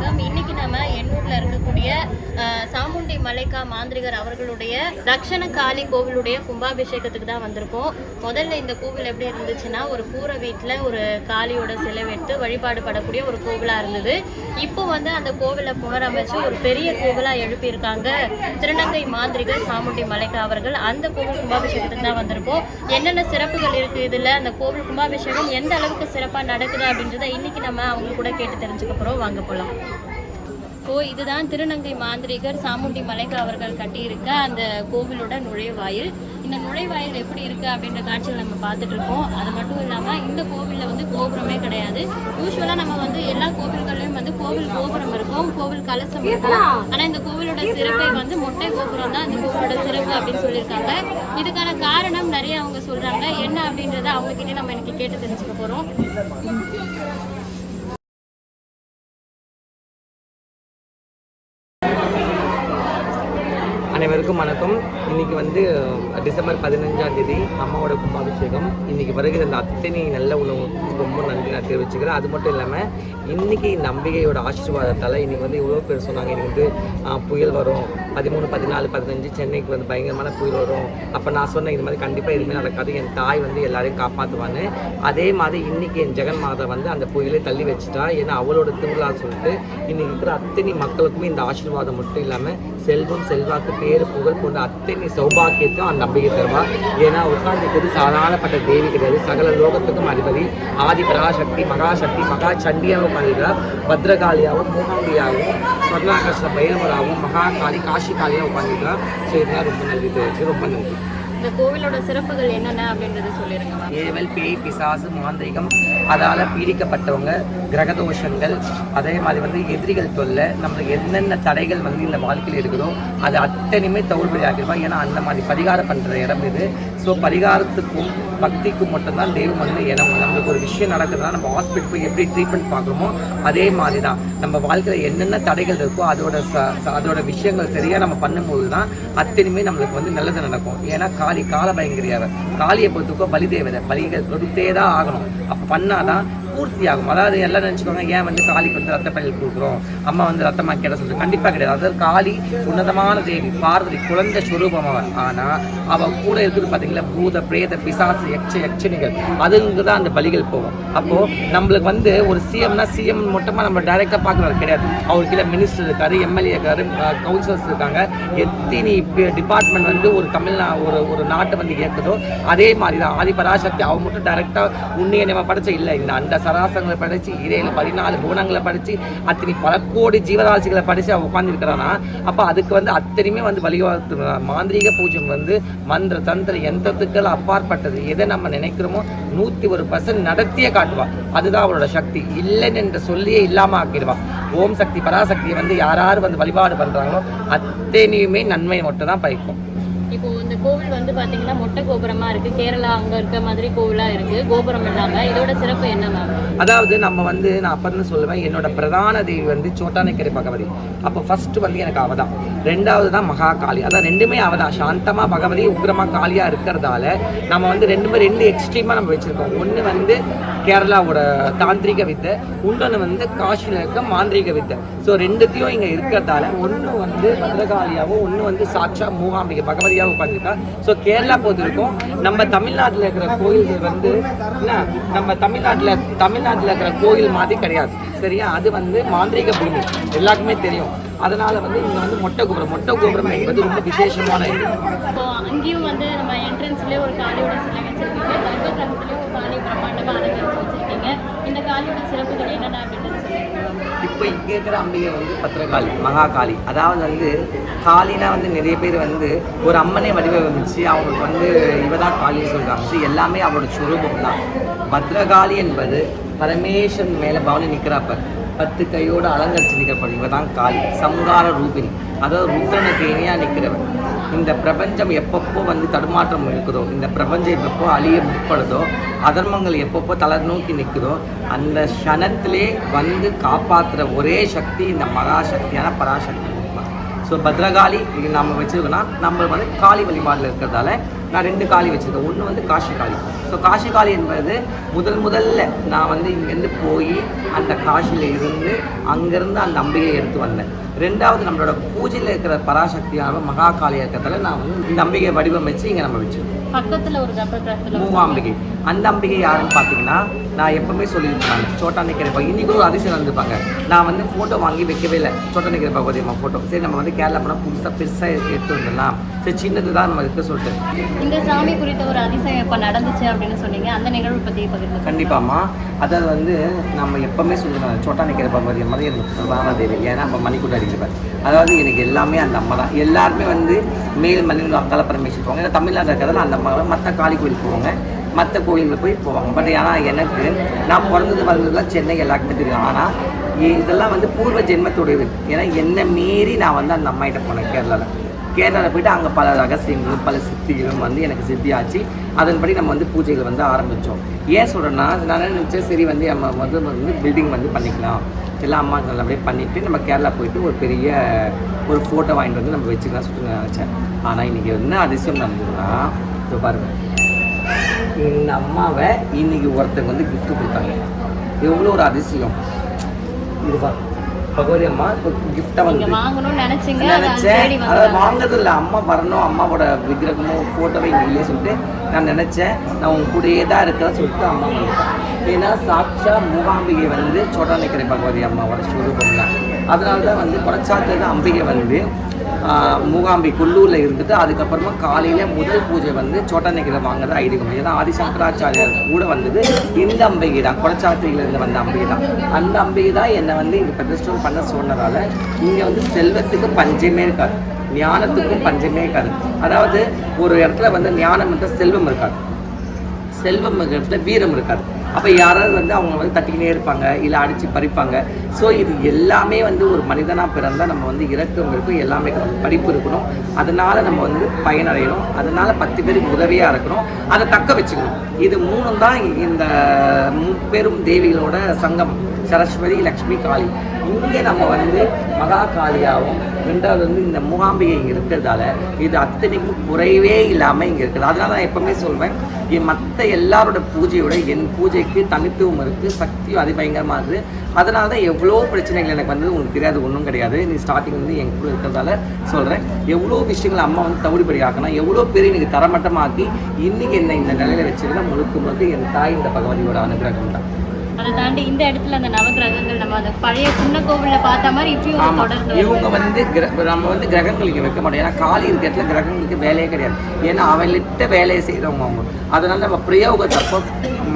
வணக்கம். இன்னைக்கு நம்ம எண்ணூர்ல இருக்கக்கூடிய சாமுண்டி மலைக்கா மாந்திரிகர் அவர்களுடைய தக்ஷண காளி கோவிலுடைய கும்பாபிஷேகத்துக்கு தான் வந்திருக்கோம். முதல்ல இந்த கோவில் எப்படி இருந்துச்சுன்னா ஒரு கூரை வீட்டில் ஒரு காளியோட சிலை வைத்து வழிபாடு படக்கூடிய ஒரு கோவிலா இருந்தது. இப்போ வந்து அந்த கோவிலை புனரமைச்சு ஒரு பெரிய கோவிலா எழுப்பியிருக்காங்க திருநங்கை மாந்திரிகர் சாமுண்டி மலைக்கா அவர்கள். அந்த கோவில் கும்பாபிஷேகத்துக்கு தான் வந்திருக்கோம். என்னென்ன சிறப்புகள் இருக்கு இதுல? அந்த கோவில் கும்பாபிஷேகம் எந்த அளவுக்கு சிறப்பாக நடக்குது அப்படின்றத இன்னைக்கு நம்ம அவங்க கூட கேட்டு தெரிஞ்சுக்க வாங்க போகலாம் ஸோ இதுதான் திருநங்கை மாந்திரிகர் சாமுண்டி மலைக்கா அவர்கள் கட்டியிருக்க அந்த கோவிலோட நுழைவாயில். இந்த நுழைவாயில் எப்படி இருக்கு அப்படின்ற காட்சிகள் நம்ம பார்த்துட்டு இருக்கோம். அது மட்டும் இல்லாமல் இந்த கோவிலில் வந்து கோபுரமே கிடையாது. யூஸ்வலாக நம்ம வந்து எல்லா கோவில்கள்லயும் வந்து கோவில் கோபுரம் இருக்கும் கோவில் கலசம் இருக்கும். ஆனால் இந்த கோவிலோட சிறப்பை வந்து மொட்டை கோபுரம் தான். இந்த கோவிலோட சிறப்பு அப்படின்னு சொல்லியிருக்காங்க. இதுக்கான காரணம் நிறைய அவங்க சொல்றாங்க. என்ன அப்படின்றத அவங்க கிட்டே நம்ம இன்னைக்கு கேட்டு தெரிஞ்சுக்க போகிறோம் அனைவருக்கும் வணக்கம். இன்னைக்கு வந்து டிசம்பர் பதினஞ்சாம் தேதி அம்மாவோட கும்பாபிஷேகம். இன்னைக்கு வருகிற இந்த அத்தனை நல்ல உணவுக்கு ரொம்ப நன்றி நான் தெரிவிச்சுக்கிறேன். அது மட்டும் இல்லாமல் இன்னைக்கு இந்த அம்பிகையோட ஆசீர்வாதத்தால் இன்னைக்கு வந்து இவ்வளோ பேர் சொன்னாங்க. இன்னைக்கு வந்து புயல் வரும். பதிமூணு பதினாலு பதினஞ்சு சென்னைக்கு வந்து பயங்கரமான புயல் வரும். அப்போ நான் சொன்னேன் இது மாதிரி கண்டிப்பாக எதுவுமே நடக்காது. என் தாய் வந்து எல்லாரையும் காப்பாற்றுவான்னு அதே மாதிரி இன்னைக்கு என் ஜெகன் மாதா வந்து அந்த புயலை தள்ளி வச்சுட்டா. ஏன்னா அவளோட திருவிழா சொல்லிட்டு இன்னைக்கு இருக்கிற அத்தனை மக்களுக்குமே இந்த ஆசீர்வாதம் மட்டும் இல்லாமல் செல்வம் செல்வாக்கு பேரு புகழ் கொண்ட அத்தனை சௌபாக்கியத்தையும் அந்த நம்பிக்கை தருவா ஏன்னா உட்கார்ந்துக்கிறது சாதாரணப்பட்ட தேவி கிடையாது. சகல லோகத்துக்கும் அதிபதி ஆதி பராசக்தி மகாசக்தி மகா சண்டியாகவும் உட்காந்துருக்கிறா பத்ரகாளியாகவும் மூகாம்பியாகவும் ஸ்வர்ணாகர்ஷ பைரவராகவும் மகாகாளி காஷி காளியாகவும் உட்காந்துருக்கா ஸோ இதெல்லாம் ரொம்ப நன்றி தெரிவிச்சு ரொம்ப நன்றி. இந்த கோவிலோட சிறப்புகள் என்னென்ன அப்படின்றத சொல்லிருங்க மேம் ஏவல் பேய் பிசாசு மாந்திரிகம் அதால் பீடிக்கப்பட்டவங்க கிரகதோஷங்கள் அதே மாதிரி வந்து எதிரிகள் தொல்லை நம்மளுக்கு என்னென்ன தடைகள் வந்து இந்த வாழ்க்கையில் இருக்குதோ அது அத்தனையுமே தவிர்ப்படி ஆக்கிடுவாங்க ஏன்னா அந்த மாதிரி பரிகாரம் பண்ணுற இடம் இது. ஸோ பரிகாரத்துக்கும் பக்திக்கும் மட்டும்தான் தெய்வம் வந்து இடம். நம்மளுக்கு ஒரு விஷயம் நடக்குதுன்னா நம்ம ஹாஸ்பிட்டல் போய் எப்படி ட்ரீட்மெண்ட் பார்க்குறோமோ அதே மாதிரி தான் நம்ம வாழ்க்கையில் என்னென்ன தடைகள் இருக்கோ அதோட ச அதோட விஷயங்கள் சரியாக நம்ம பண்ணும்போது தான் அத்தனையுமே நம்மளுக்கு வந்து நல்லது நடக்கும். ஏன்னா காளி கால பயங்கரியாவை. காளியை பொறுத்துக்கோ பலி தேவதை. பலிகள் கொடுத்தே தான் ஆகணும். அப்போ 好的。பூர்த்தி ஆகும் அதாவது எல்லாம் நினச்சிக்கோங்க ஏன் வந்து காளிக்கு வந்து ரத்த பணியில் கொடுக்குறோம்? அம்மா வந்து ரத்தமாக கேட்ட சொல்றது கண்டிப்பாக கிடையாது. அதாவது காளி உன்னதமான தேவி பார்வதி குழந்தை சுரூபம் அவன் ஆனால் அவள் கூட இருக்குது பார்த்தீங்களா பூத பிரேத பிசாசு யட்ச யட்சணிகள் அதுங்க தான் அந்த பலிகள் போகும். அப்போது நம்மளுக்கு வந்து ஒரு சிஎம்னா சிஎம் மட்டுமா நம்ம டைரெக்டாக பார்க்குறது கிடையாது. அவர் கீழே மினிஸ்டர் இருக்காரு எம்எல்ஏ இருக்காரு கவுன்சிலர்ஸ் இருக்காங்க. எத்தனை டிபார்ட்மெண்ட் வந்து ஒரு தமிழ்நா ஒரு ஒரு நாட்டை வந்து இயக்குதோ அதே மாதிரி தான் ஆதி பராசக்தி அவன் மட்டும் டைரெக்டாக உன்னைய நம்ம படைச்ச இல்லை. இந்த அந்த சராசங்களை படித்து இடையில பதினாலு குணங்களை படித்து அத்தனை பல கோடி ஜீவராசிகளை படித்து அவன் உட்காந்துருக்கிறானா அப்போ அதுக்கு வந்து அத்தனையுமே வந்து வழிகாட்டு மாந்திரீக பூஜை வந்து மந்திர தந்திர எந்திரத்துக்கள் அப்பாற்பட்டது. எதை நம்ம நினைக்கிறோமோ நூற்றி ஒரு பர்சன்ட் நடத்தியே காட்டுவான் அதுதான் அவளோட சக்தி. இல்லைன்னு என்ற சொல்லியே இல்லாமல் ஆக்கிடுவான் ஓம் சக்தி பராசக்தியை வந்து யார் யார் வந்து வழிபாடு பண்ணுறாங்களோ அத்தனையுமே நன்மை மட்டும் தான் பயக்கும் பார்த்தீங்கன்னா பாத்தீங்கன்னா மொட்டை கோபுரமா இருக்கு. கேரளா அங்க இருக்க மாதிரி கோவிலா இருக்கு. கோபுரம் இல்லாம. இதோட சிறப்பு என்ன மேம் அதாவது நம்ம வந்து நான் அப்பன்னு சொல்லுவேன் என்னோட பிரதான தேவி வந்து சோட்டானக்கரை பகவதி. அப்போ ஃபர்ஸ்ட் வந்து எனக்கு அவதான் ரெண்டாவது தான் மகா காளி அதான் ரெண்டுமே அவதான் சாந்தமாக சாந்தமா பகவதி உக்ரமா காளியாக இருக்கிறதால நம்ம வந்து ரெண்டுமே ரெண்டு எக்ஸ்ட்ரீமா நம்ம வச்சிருக்கோம். ஒன்று வந்து கேரளாவோட தாந்திரிக வித்தை இன்னொன்று வந்து காஷியில் இருக்க மாந்திரிக வித்தை. ஸோ ரெண்டுத்தையும் இங்கே இருக்கிறதால ஒன்று வந்து பத்ரகாளியாகவும் ஒன்று வந்து சாட்சா மூகாம்பிகை பகவதியாகவும் உட்காந்துருக்கா ஸோ கேரளா பொறுத்தவரைக்கும் நம்ம தமிழ்நாட்டில் இருக்கிற கோயில்கள் வந்து என்ன? நம்ம தமிழ்நாட்டில் தமிழ்நாட்டில் இருக்கிற கோயில் மாதிரி கிடையாது. சரியா? அது வந்து மாந்திரிக பூமி. எல்லாருக்குமே தெரியும். அதனால வந்து இங்கே வந்து மொட்டை கோபுரம் மொட்டை கோபுரம் என்பது ரொம்ப விசேஷமான இது அங்கேயும் வந்து நம்ம என்ட்ரன்ஸ்லயே ஒரு காளியோட சிலை வச்சிருக்கீங்க. கர்ப்பகிரகத்திலயும் ஒரு காளி பிரம்மாண்டமா அலங்கரிச்சு வச்சிருக்கீங்க. இந்த காளியோட சிறப்புகள் என்னென்ன இப்போ இங்கே இருக்கிற அம்பிகை வந்து பத்திரகாளி மகாகாளி. அதாவது வந்து காளினா வந்து நிறைய பேர் வந்து ஒரு அம்மனை வடிவமைச்சு அவங்களுக்கு வந்து இவ தான் காளின்னு சொல்கிறாங்க ஸோ எல்லாமே அவளோட சுரூபம் தான் பத்ரகாளி என்பது பரமேஸ்வரன் மேலே பவனி நிற்கிறாப்ப பத்து கையோடு அலங்கரிச்சு நிற்கப்படும் இவ தான் காளி சங்கார ரூபிணி. அதாவது ருத்ரனுக்கு இணையாக நிற்கிறவன். இந்த பிரபஞ்சம் எப்பப்போ வந்து தடுமாற்றம் இருக்குதோ இந்த பிரபஞ்சம் எப்பப்போ அழிய முற்படுதோ அதர்மங்கள் எப்பப்போ தலை நோக்கி நிற்குதோ அந்த க்ஷணத்திலே வந்து காப்பாற்றுற ஒரே சக்தி இந்த மகாசக்தியான பராசக்தி. ஸோ பத்ரகாளி இது நம்ம வச்சிருக்கோம்னா நம்ம வந்து காளி வழிபாடில் இருக்கிறதால நான் ரெண்டு காளி வச்சுருக்கேன். ஒன்று வந்து காஷி காளி. ஸோ காஷி காளி என்பது முதல் முதல்ல நான் வந்து இங்கேருந்து போய் அந்த காஷியில் இருந்து அங்கேருந்து அந்த அம்பிகையை எடுத்து வந்தேன். ரெண்டாவது நம்மளோட பூஜையில் இருக்கிற பராசக்தியான மகா காளியாக இருக்கிறதால நான் வந்து இந்த அம்பிகையை வடிவமைச்சு இங்கே நம்ம வச்சிருக்கோம். பக்கத்துல ஒரு மூவாம்பிகை. அந்த அம்பிகை யாருன்னு பார்த்தீங்கன்னா நான் எப்பவுமே சொல்லியிருப்பாங்க. சோட்டா நிற்கிறப்ப இன்னைக்கு ஒரு அதிசயம் வந்திருப்பாங்க நான் வந்து ஃபோட்டோ வாங்கி வைக்கவே இல்லை. சோட்டா நிற்கிற பகவதி அம்மா ஃபோட்டோ சரி நம்ம வந்து கேரளா போனால் புதுசாக பெருசாக எடுத்து வந்துடலாம். சரி சின்னது தான் நம்ம இருக்க சொல்லிட்டு. இந்த சாமி குறித்த ஒரு அதிசயம் இப்ப நடந்துச்சு அப்படின்னு சொன்னீங்க. அந்த நிகழ்வு பத்தி பகிர்ந்து கண்டிப்பாம்மா. அதாவது வந்து நம்ம எப்பவுமே சொல்லுவோம் சோட்டா நிற்கிற பகவதி அம்மா தான் எனக்கு பிரதான தேவி ஏன்னா நம்ம மணிக்கூட அடிக்கிறப்ப அதாவது எனக்கு எல்லாமே அந்த அம்மா தான். எல்லாருமே வந்து மேல் மண்ணில் அக்கால பரமேஸ்வரி போவாங்க. ஏன்னா தமிழ்நாட்டில் இருக்கிறதால அந்த அம்மா மற்ற காளி கோயில் போவாங்க. மற்ற கோயிலில் போய் போவாங்க. பட் ஆனால் எனக்கு நான் பிறந்தது வளர்ந்ததுலாம் சென்னை எல்லாருக்குமே தெரியும். ஆனால் இதெல்லாம் வந்து பூர்வ ஜென்மத்துடையது ஏன்னா என்னை மீறி நான் வந்து அந்த அம்மாகிட்ட போனேன் கேரளாவில் கேரளாவில் போயிட்டு அங்கே பல ரகசியங்களும் பல சித்திகளும் வந்து எனக்கு சித்தியாச்சு. அதன்படி நம்ம வந்து பூஜைகள் வந்து ஆரம்பித்தோம் ஏன் சொல்கிறேன்னா நான் என்ன நினச்சேன்? சரி வந்து நம்ம வந்து வந்து பில்டிங் வந்து பண்ணிக்கலாம். எல்லாம் அம்மா நல்லபடியாக பண்ணிவிட்டு நம்ம கேரளா போயிட்டு ஒரு பெரிய ஒரு ஃபோட்டோ வாங்கிட்டு வந்து நம்ம வச்சுக்கலாம் சொல்லிட்டு நினச்சேன். ஆனால் இன்றைக்கி என்ன அதிசயம் நடந்ததுன்னா இப்போ பாருங்கள் இந்த அம்மாவை இன்னைக்கு ஒருத்தங்க வந்து gift கொடுத்தாங்க. எவ்வளோ ஒரு அதிசயம். இது பாரு பகவதி அம்மா கிஃப்டாக நீங்க வந்து நினைச்சேன். அதை வாங்குறது இல்லை அம்மா வரணும் அம்மாவோட விக்கிரகமோ ஃபோட்டோவை இல்லையே சொல்லிட்டு நான் நினச்சேன். நான் உங்க கூடயே தான் இருக்கிறேன் சொல்லிட்டு அம்மா வந்துட்டேன் ஏன்னா சாட்சா மூகாம்பிகை வந்து சோட்டானிக்கரை பகவதி அம்மாவோட ஸ்வரூபம் தான் அதனால தான் வந்து குறைச்சாத்துல அம்பிகை வந்து மூகாம்பி குள்ளூரில் இருந்துட்டு அதுக்கப்புறமா காலையில் முதல் பூஜை வந்து சோட்டானிக்கரை வாங்குறது ஐதீகம். ஏன்னா ஆதிசங்கராச்சாரியார் கூட வந்தது. இந்த அம்பிகை தான் குளச்சாத்திரியிலேருந்து வந்த அம்பிகை தான் அந்த அம்பிகை தான் என்னை வந்து இங்கே பிரதிஷ்டம் பண்ண சொன்னதால் இங்கே வந்து செல்வத்துக்கு பஞ்சமே இருக்காது. ஞானத்துக்கும் பஞ்சமே இருக்காது. அதாவது ஒரு இடத்துல வந்து ஞானம் இருந்தால் செல்வம் இருக்காது. செல்வம் இருக்கிற இடத்துல வீரம் இருக்காது. அப்போ யாராவது வந்து அவங்க வந்து தட்டிக்கினே இருப்பாங்க இல்லை அடித்து பறிப்பாங்க. ஸோ இது எல்லாமே வந்து ஒரு மனிதனாக பிறந்தால் நம்ம வந்து இறக்கம் இருக்கும் எல்லாமே படிப்பு இருக்கணும். அதனால் நம்ம வந்து பயனடையணும். அதனால் பத்து பேருக்கு உதவியாக இருக்கணும். அதை தக்க வச்சுக்கணும். இது மூணும் தான் இந்த முப்பெரும் தேவிகளோட சங்கம். சரஸ்வதி லக்ஷ்மி காளி. இங்கே நம்ம வந்து மகா காளியாகவும் ரெண்டாவது வந்து இந்த மூகாம்பிகை இங்கே இருக்கிறதால இது அத்தனைக்கும் குறைவே இல்லாமல் இங்கே இருக்குது. அதனால நான் எப்போவுமே சொல்வேன் மற்ற எல்லாரோட பூஜையோட என் பூஜை பூஜைக்கு தனித்துவம் இருக்குது சக்தியும் அதிபயங்கரமாக இருக்குது அதனால தான் எவ்வளோ பிரச்சனைகள் எனக்கு வந்து உங்களுக்கு தெரியாது ஒன்றும் கிடையாது. நீ ஸ்டார்டிங் வந்து என் கூட இருக்கிறதால சொல்கிறேன் எவ்வளோ விஷயங்கள் அம்மா வந்து தவிடுபடி ஆக்கணும் எவ்வளோ பேர் இன்னைக்கு தரமட்டமாக்கி இன்றைக்கி என்ன இந்த நிலையில வச்சுருந்தா முழுக்க முழுக்க என் தாய் இந்த பகவதியோட அனுகிரகம் தான். அதை தாண்டி இந்த இடத்துல அந்த நவகிரகங்கள் நம்ம அந்த பழைய சின்ன கோவில்ல பார்த்த மாதிரி இப்பயும் தொடர்ந்து இவங்க. வந்து நம்ம வந்து கிரகங்களுக்கு வைக்க மாட்டோம். ஏன்னா காலி இருக்க இடத்துல கிரகங்களுக்கு வேலையே கிடையாது. ஏன்னா அவன்கிட்ட வேலையை செய்கிறவங்க அவங்க. அதனால நம்ம பிரயோகத்தப்போ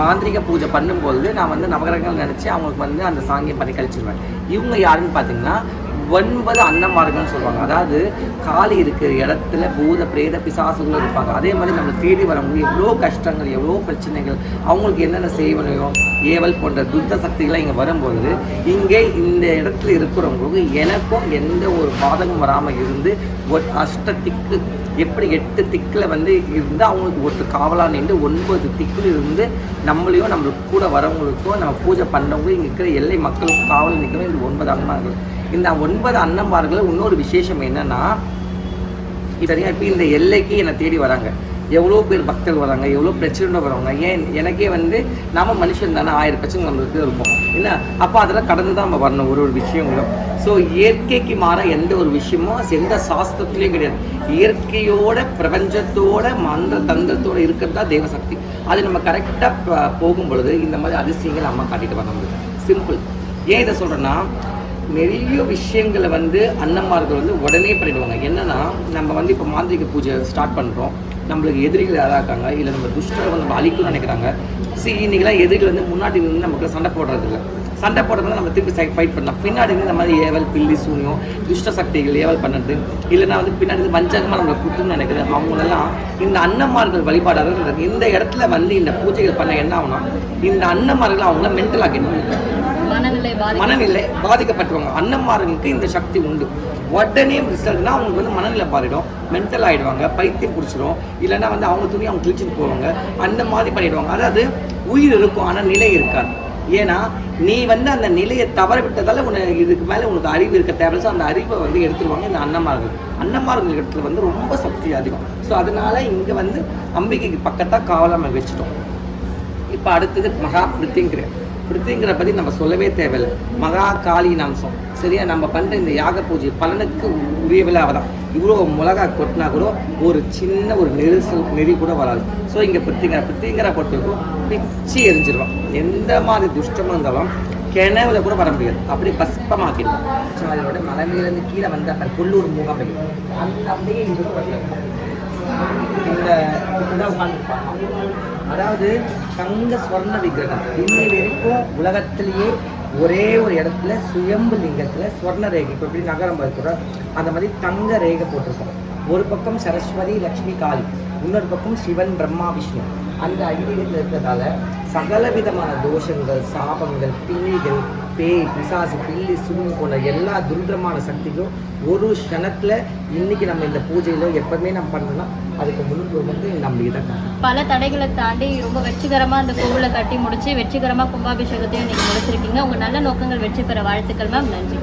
மாந்திரிக பூஜை பண்ணும்போது நான் வந்து நவகிரகங்கள் நினச்சி அவங்களுக்கு வந்து அந்த சாங்கியம் பண்ணி கழிச்சிருவேன். இவங்க யாருன்னு பார்த்தீங்கன்னா ஒன்பது அன்னமார்கள்னு சொல்லுவாங்க. அதாவது காளி இருக்கிற இடத்துல பூத பிரேத பிசாசுகளும் இருப்பாங்க. அதே மாதிரி நம்ம தேடி வரவங்க எவ்வளோ கஷ்டங்கள் எவ்வளோ பிரச்சனைகள் அவங்களுக்கு என்னென்ன செய்வனையும் ஏவல் போன்ற துத்த சக்திகளை இங்கே வரும்பொழுது இங்கே இந்த இடத்துல இருக்கிறவங்களுக்கு எனக்கும் எந்த ஒரு பாதகம் வராமல் இருந்து ஒரு அஷ்ட திக்கு எப்படி எட்டு திக்கில் வந்து இருந்து அவங்களுக்கு ஒரு காவலாக நின்று ஒன்பது திக்கில் இருந்து நம்மளையும் நம்மளுக்கு கூட வரவங்களுக்கும் நம்ம பூஜை பண்ணவங்க இங்கே இருக்கிற எல்லை மக்களுக்கும் காவல் நிற்கிறோம் இது ஒன்பது அன்னமார்கள். இந்த ஒன்பது அன்னமார்கள் இன்னொரு விசேஷம் என்னன்னா சரியா? இப்போ இந்த எல்லைக்கு என்னை தேடி வராங்க. எவ்வளோ பேர் பக்தர்கள் வராங்க எவ்வளோ பிரச்சனை வராங்க. ஏன்? எனக்கே வந்து நாம மனுஷன் தானே ஆயிரம் பிரச்சனை நம்மளுக்கு இருப்போம் என்ன? அப்போ அதெல்லாம் கடந்து தான் நம்ம வரணும் ஒரு ஒரு விஷயங்களும். ஸோ இயற்கைக்கு மாற எந்த ஒரு விஷயமும் எந்த சாஸ்திரத்துலேயும் கிடையாது. இயற்கையோட பிரபஞ்சத்தோட மந்திர தந்திரத்தோட இருக்கிறது தான் தேவசக்தி அது நம்ம கரெக்டாக போகும் பொழுது இந்த மாதிரி அதிசயங்கள் அம்மா காட்டிட்டு வர முடியும். சிம்பிள் ஏன் இதை சொல்கிறேன்னா நிறைய விஷயங்களை வந்து அன்னமார்கள் வந்து உடனே பண்ணிடுவாங்க. என்னன்னா நம்ம வந்து இப்போ மாந்திரிக பூஜை ஸ்டார்ட் பண்ணுறோம் நம்மளுக்கு எதிரிகள் யாராக இருக்காங்க? இல்லை நம்ம துஷ்டரை வந்து நம்ம அழிக்கணும்னு நினைக்கிறாங்க. சரி இன்றைக்கெல்லாம் எதிரிகள் வந்து முன்னாடி நின்று நமக்கு சண்டை போடுறது இல்லை சண்டை போடுறதுனால நம்ம திருப்பி ஃபைட் பண்ணலாம். பின்னாடி இந்த மாதிரி ஏவல் பில்லி சூனியம் துஷ்ட சக்திகள் ஏவல் பண்ணுறது. இல்லைன்னா வந்து பின்னாடி வஞ்சகமாக நம்மளை குத்துன்னு நினைக்கிறது. அவங்களெல்லாம் இந்த அன்னமார்கள் வழிபாடாக இந்த இடத்துல வந்து இந்த பூஜைகள் பண்ண என்ன ஆகும்னா இந்த அன்னமார்கள் அவங்கள மென்டல் மனநிலை பாதி மனநிலை பாதிக்கப்பட்டுருவாங்க. அன்னமார்களுக்கு இந்த சக்தி உண்டு. உடனே ரிசல்ட்னா அவங்களுக்கு வந்து மனநிலை பாதிடும் மென்டல் ஆகிடுவாங்க பைத்தியம் பிடிச்சிடும் இல்லைன்னா வந்து அவங்க துணி அவங்க கிழிச்சிட்டு போவாங்க. அந்த மாதிரி பண்ணிடுவாங்க. அதாவது உயிர் இருக்கும் ஆனால் நிலை இருக்காது. ஏன்னா நீ வந்து அந்த நிலையை தவற விட்டதால உனக்கு இதுக்கு மேலே உனக்கு அறிவு இருக்க தேவை அந்த அறிவை வந்து எடுத்துருவாங்க இந்த அன்னமார்கள் அன்னமார்கள் இடத்துல வந்து ரொம்ப சக்தி அதிகம். ஸோ அதனால இங்கே வந்து அம்பிகைக்கு பக்கத்தான் காவலாமல் வச்சுட்டோம். இப்போ அடுத்தது மகா பிரித்திங்கிற பற்றி நம்ம சொல்லவே தேவையில்லை. மகா காளியின் அம்சம் சரியா? நம்ம பண்ணுற இந்த யாக பூஜை பலனுக்கு உரியவில்லை அவதான். இவ்வளோ மிளகா கொட்டினா கூட ஒரு சின்ன ஒரு நெரிசல் நெறி கூட வராது. ஸோ இங்கே பிரித்திங்கிற பிரித்திங்கிற பொறுத்தவரைக்கும் பிச்சு எரிஞ்சிடுவோம் எந்த மாதிரி துஷ்டமாக இருந்தாலும் கிணவுல கூட வர முடியாது. அப்படியே பஸ்பமாக்கிடுவோம் அதோட மலை மேலேருந்து கீழே வந்து அப்புறம் கொல்லூர் முகம் அந்த அப்படியே இந்த இப்படிதான் அதாவது தங்க ஸ்வர்ண விக்கிரகம். இன்னை வரைக்கும் உலகத்திலேயே ஒரே ஒரு இடத்துல சுயம்பு லிங்கத்துல ஸ்வர்ண ரேகை இப்போ எப்படி நகரம் பார்க்கிறோம்? அந்த மாதிரி தங்க ரேகை போட்டிருக்கோம். ஒரு பக்கம் சரஸ்வதி லக்ஷ்மி காளி. இன்னொரு பக்கம் சிவன் பிரம்மா விஷ்ணு. அந்த ஐதீகத்தில் இருக்கிறதால சகல விதமான தோஷங்கள் சாபங்கள் பிணிகள் பேய் பிசாசு பில்லி சுண்ணி போன்ற எல்லா துர்தரமான சக்திக்கும் ஒரு க்ஷணத்துல இன்னைக்கு நம்ம இந்த பூஜையில எப்பவுமே நம்ம பண்ணோம்னா அதுக்கு முன்னுக்கு வந்து நம்பிக்கை தான் பல தடைகளை தாண்டி ரொம்ப வெற்றிகரமா அந்த கோவிலை கட்டி முடிச்சு வெற்றிகரமா கும்பாபிஷேகத்தையும் நீங்க முடிச்சிருக்கீங்க. உங்க நல்ல நோக்கங்கள் வெற்றி பெற வாழ்த்துக்கள் மேம் நன்றி.